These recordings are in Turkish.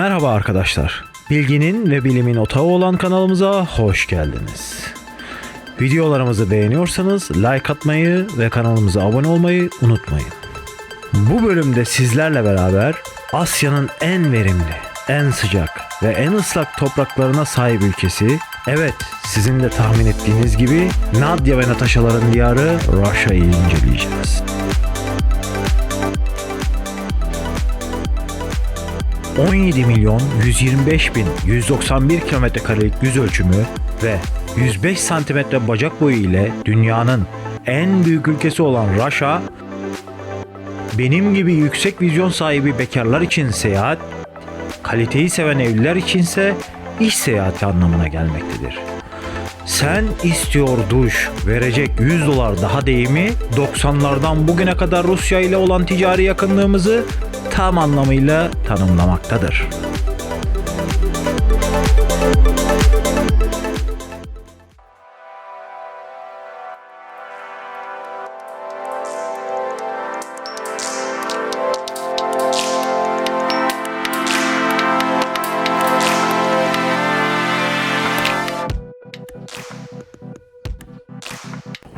Merhaba arkadaşlar. Bilginin ve bilimin otağı olan kanalımıza hoş geldiniz. Videolarımızı beğeniyorsanız like atmayı ve kanalımıza abone olmayı unutmayın. Bu bölümde sizlerle beraber Asya'nın en verimli, en sıcak ve en ıslak topraklarına sahip ülkesi, evet sizin de tahmin ettiğiniz gibi Nadia ve Natasha'ların diyarı Russia'yı inceleyeceğiz. 17 milyon 125 bin 191 kilometre karelik yüz ölçümü ve 105 santimetre bacak boyu ile dünyanın en büyük ülkesi olan Russia, benim gibi yüksek vizyon sahibi bekarlar için seyahat, kaliteyi seven evliler içinse iş seyahati anlamına gelmektedir. Sen istiyor duş verecek 100 dolar daha değimi 90'lardan bugüne kadar Rusya ile olan ticari yakınlığımızı tam anlamıyla tanımlamaktadır.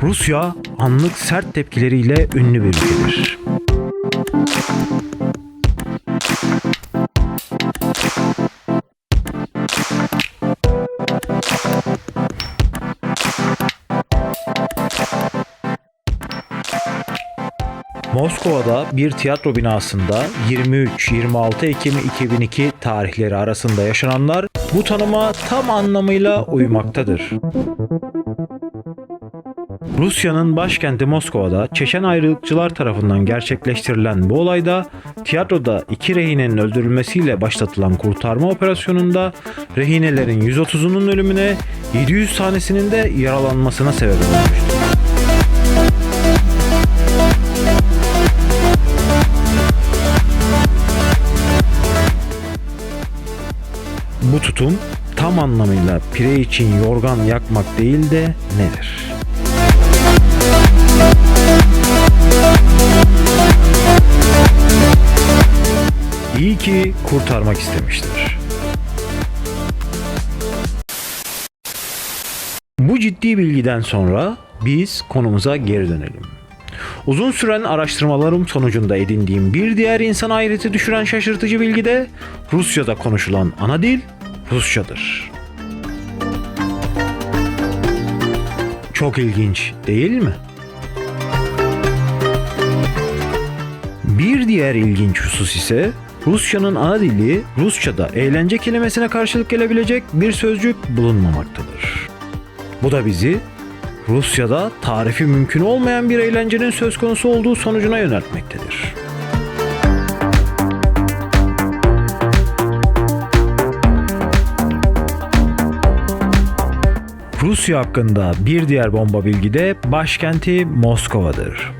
Rusya anlık sert tepkileriyle ünlü bir ülkedir. Moskova'da bir tiyatro binasında 23-26 Ekim 2002 tarihleri arasında yaşananlar bu tanıma tam anlamıyla uymaktadır. Rusya'nın başkenti Moskova'da Çeçen ayrılıkçılar tarafından gerçekleştirilen bu olayda tiyatroda iki rehinenin öldürülmesiyle başlatılan kurtarma operasyonunda rehinelerin 130'unun ölümüne 700 tanesinin de yaralanmasına sebep olmuştur. Bu tutum tam anlamıyla pire için yorgan yakmak değil de nedir? İyi ki kurtarmak istemiştir. Bu ciddi bilgiden sonra biz konumuza geri dönelim. Uzun süren araştırmalarım sonucunda edindiğim bir diğer insan hayreti düşüren şaşırtıcı bilgi de Rusya'da konuşulan ana dil Rusçadır. Çok ilginç değil mi? Bir diğer ilginç husus ise Rusçanın ana dili Rusçada eğlence kelimesine karşılık gelebilecek bir sözcük bulunmamaktadır. Bu da bizi Rusya'da tarifi mümkün olmayan bir eğlencenin söz konusu olduğu sonucuna yöneltmektedir. Rusya hakkında bir diğer bomba bilgi de başkenti Moskova'dır.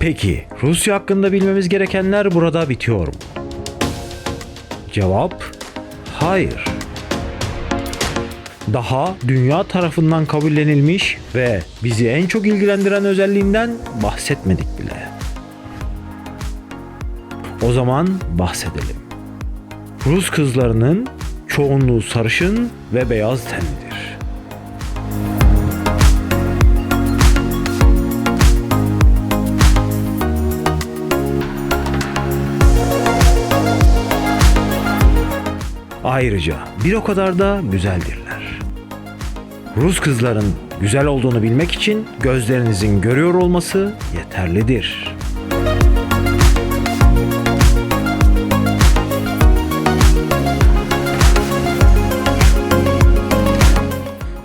Peki Rusya hakkında bilmemiz gerekenler burada bitiyor mu? Cevap hayır. Daha dünya tarafından kabullenilmiş ve bizi en çok ilgilendiren özelliğinden bahsetmedik bile. O zaman bahsedelim. Rus kızlarının çoğunluğu sarışın ve beyaz tenlidir. Ayrıca bir o kadar da güzeldirler. Rus kızların güzel olduğunu bilmek için gözlerinizin görüyor olması yeterlidir.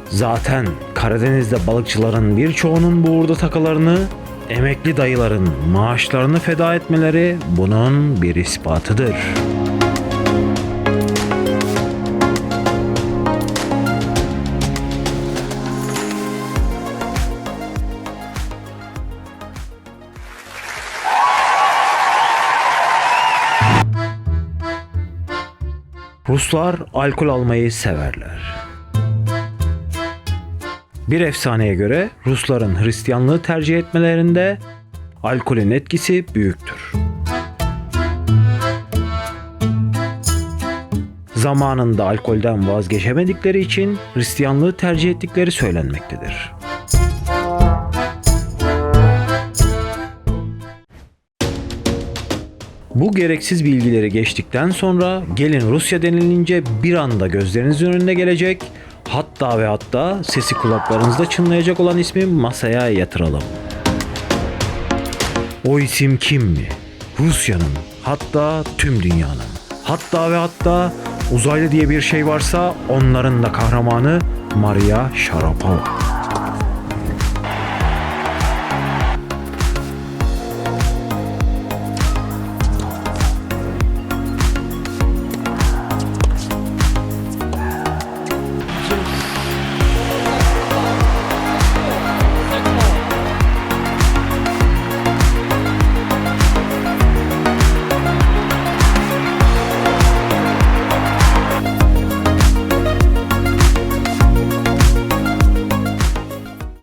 Zaten Karadeniz'de balıkçıların birçoğunun buğurda takılarını, emekli dayıların maaşlarını feda etmeleri bunun bir ispatıdır. Ruslar alkol almayı severler. Bir efsaneye göre Rusların Hristiyanlığı tercih etmelerinde alkolün etkisi büyüktür. Zamanında alkolden vazgeçemedikleri için Hristiyanlığı tercih ettikleri söylenmektedir. Bu gereksiz bilgileri geçtikten sonra gelin Rusya denilince bir anda gözlerinizin önüne gelecek hatta ve hatta sesi kulaklarınızda çınlayacak olan ismi masaya yatıralım. O isim kim mi? Rusya'nın hatta tüm dünyanın. Hatta ve hatta uzaylı diye bir şey varsa onların da kahramanı Maria Sharapova.